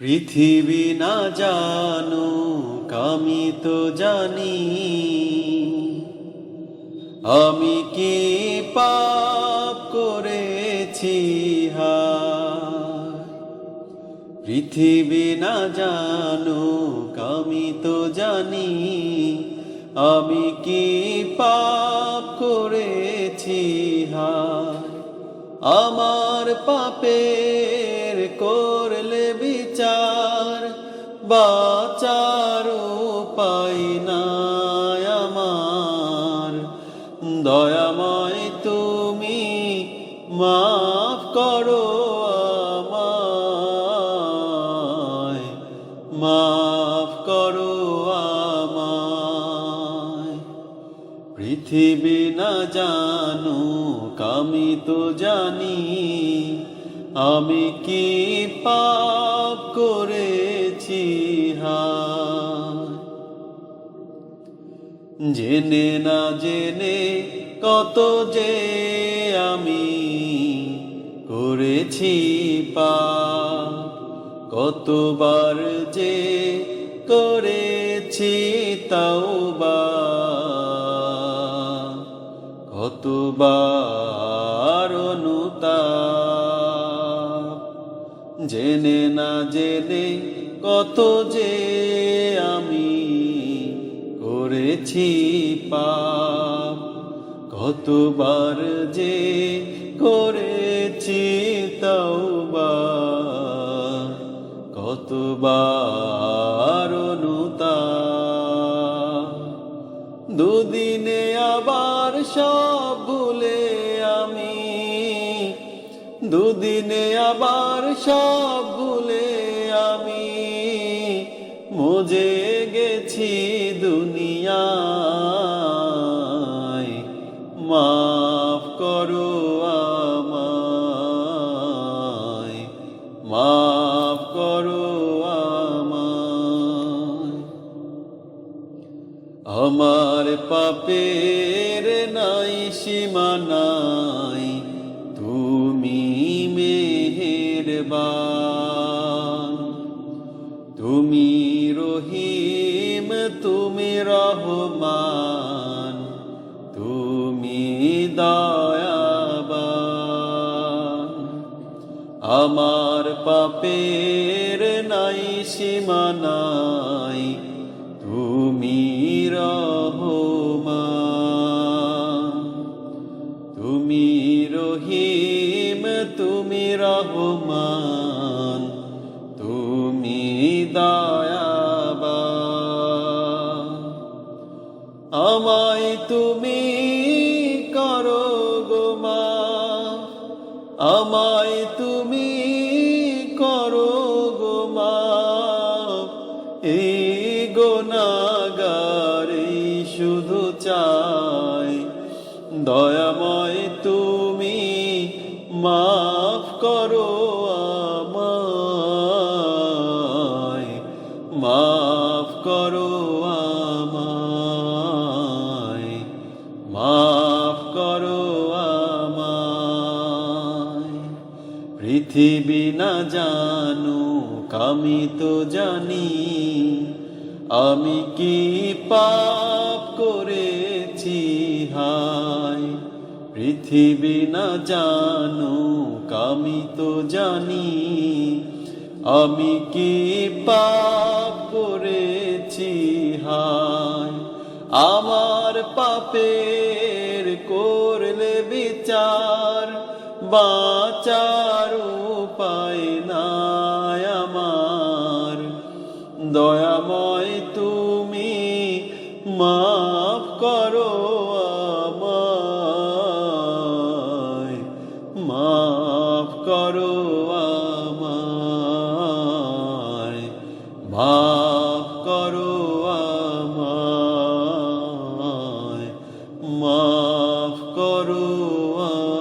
পৃথিবী না জানুক আমি তো জানি। আমি কি পাপ করেছি হায়? পৃথিবী না জানুক আমি তো জানি। আমি কি পাপ করেছি হা আমার পাপের বিচার বাচার উপায় নাই আমার। দয়াময় তুমি মাফ করো মাফ করো আমায়। পৃথিবী না জানো আমি তো জানি আমি কি পাপ করেছি জেনে না জেনে কত যে আমি করেছি পা কতবার যে করেছি তাওবা, কতবার অনুতাপ জেনে না জেনে কত যে আমি করেছি পাপ, কতবার যে করেছি তওবা, কতবার অনুতাপ দুদিনে আবার সব ভুলে আমি দুদিনে আবার সব ভুলে আমি মজে গেছি দুনিয়ায়। মাফ করো আমায়, মাফ করো আমায়। আমার পাপের নাই সীমা নাই, তুমি তুমি রহিম, তুমি রহমান, তুমি দয়াবান। আমার পাপের নাই, সীমা নাই, তুমি রহমান। তুমি রহিম, তুমি রহমান। আমায় তুমি করো গো মাফ আমায় তুমি করো গো মাফ এই শুধু চাই দয়াময় তুমি, মাফ করো আমায়, মাফ করো আমায়। পৃথিবী না জানো আমি তো জানি, আমি কি পাপ করেছি, হায়। পৃথিবী না জানো আমি তো জানি, আমি কি পাপ করেছি, হায়। আমার পাপের বাচার উপায় নাই আমার। দয়াময় তুমি মাফ করো মাফ করো মাফ করো আমায়। মাফ করো আমায়।